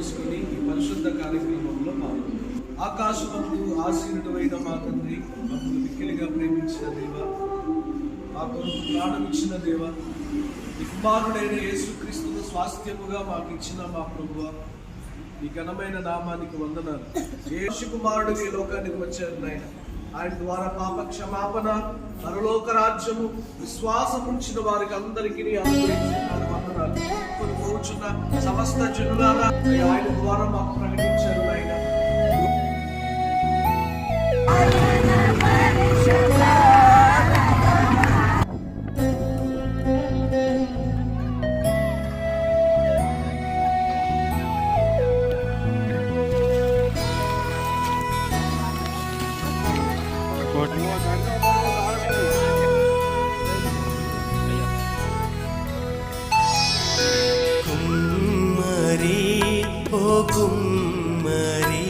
చేసుకుని ఈ పరిశుద్ధ కార్యక్రమంలో పాల్గొంది. ఆకాశమందు ఆశీనుడైన మా తండ్రి మమ్మల్ని మిక్కిలిగా ప్రేమించిన దేవ మా కొరకు ప్రాణం ఇచ్చిన దేవ ఈ యేసుక్రీస్తు యేసుక్రీస్తును స్వాస్థ్యముగా మాకు ఇచ్చిన మా ప్రభువ ఈ ఘనమైన నామానికి వందనాలు. యేసు కుమారుడు ఈ లోకానికి వచ్చారు నాయన? ఆయన ద్వారా పాప క్షమాపణ పరలోక రాజ్యము విశ్వాసం ఉంచిన వారికి అందరికీ అనుగ్రహించిన వందనాలు. కొన్ని కూర్చున్న సమస్త జనులారా ఆయన ద్వారా మాకు ప్రకటించారు ఆయన. ఓ కుమ్మరి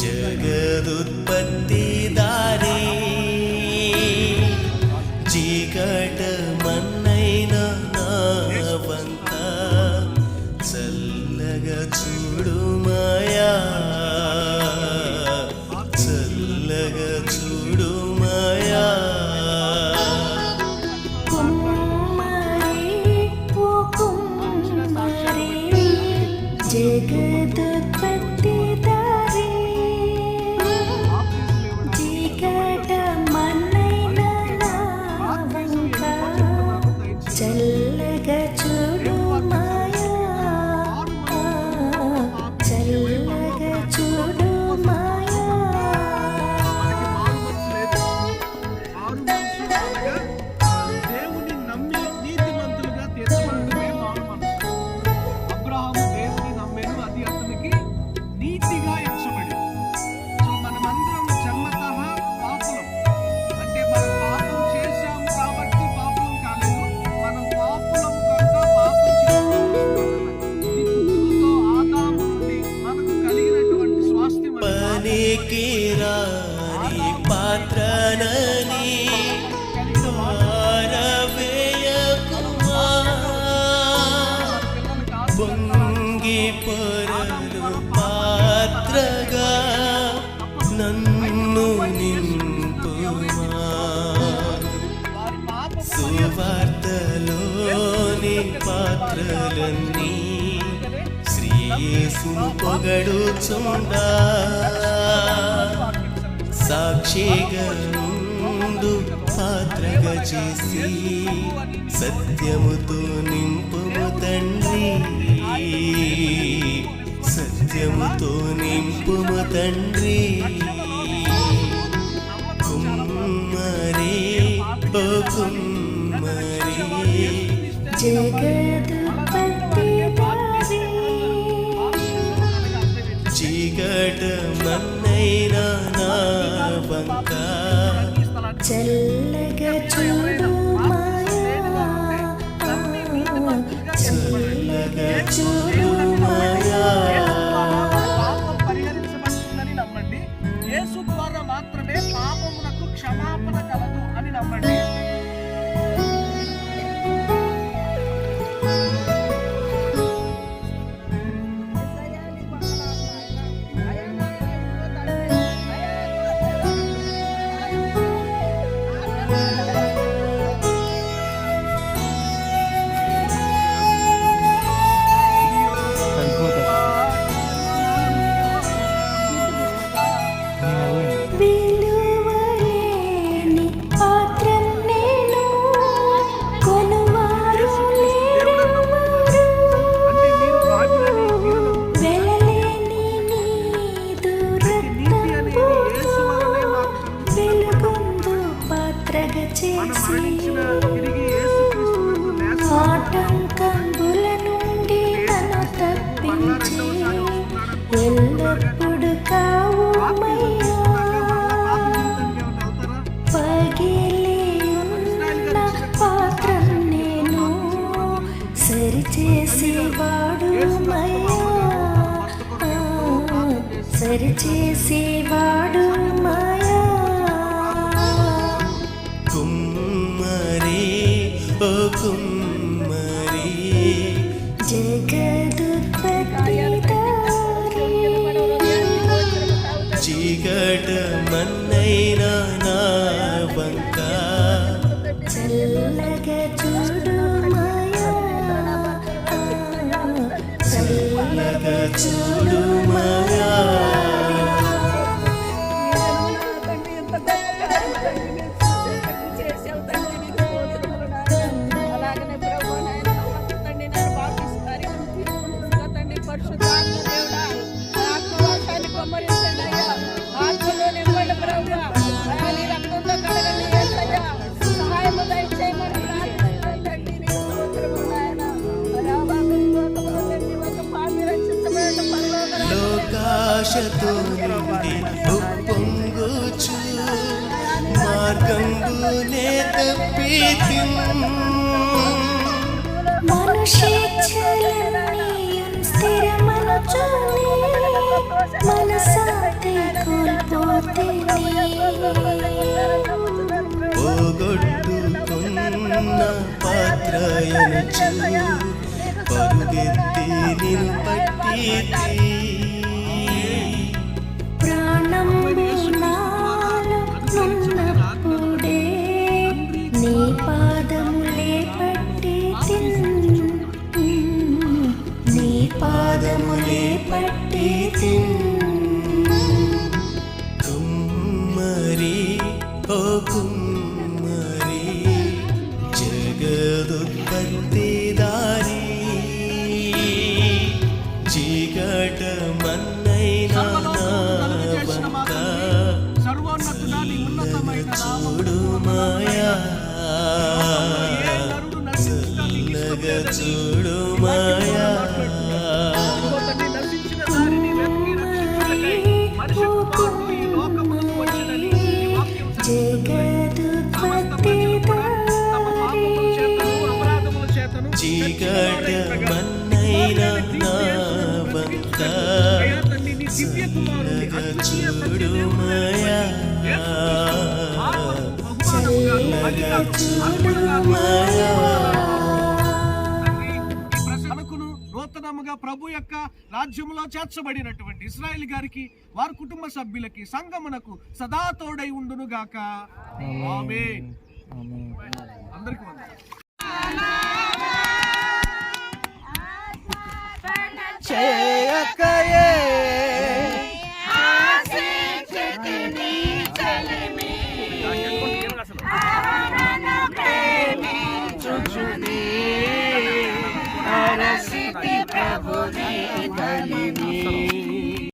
జగదుత్పత్తి దారి చీకట మన్నైన నా వంక చల్లగా చూడు जगत पर శ్రీయేసును పొగడుచుండా. సాక్షిగా నుండు పాత్రగా చేసి సత్యముతో నింపుము తండ్రి. సత్యముతో నింపుము తండ్రి. కుమ్మరి ఓ కుమ్మరి. జగదు చీకట మన్నైనా నా వంక చల్లగా చూడు మాయా చల్లగా చూడు ఎల్లప్పుడు కావు పాత్రం నేను సరిచేసేవాడు మయ్యా. సరిచేసేవాడు నేనైనా నా వంక? చల్లగా చూడు మాయా. చల్లగా చూడు ఆశతో నుండి ఉప్పొంగుచు మార్గంబునే తప్పి పోగొట్టుకున్న పాత్రయనచు పరుగెత్తి నిన్ను పట్టి കുമ്മരി ഓ കുമ്മരി ജഗതുക്ക నూతనముగా ప్రభు యొక్క రాజ్యంలో చేర్చబడినటువంటి ఇస్రాయల్ గారికి వారి కుటుంబ సభ్యులకి సంగమునకు సదా తోడై ఉండును గాక అందరికి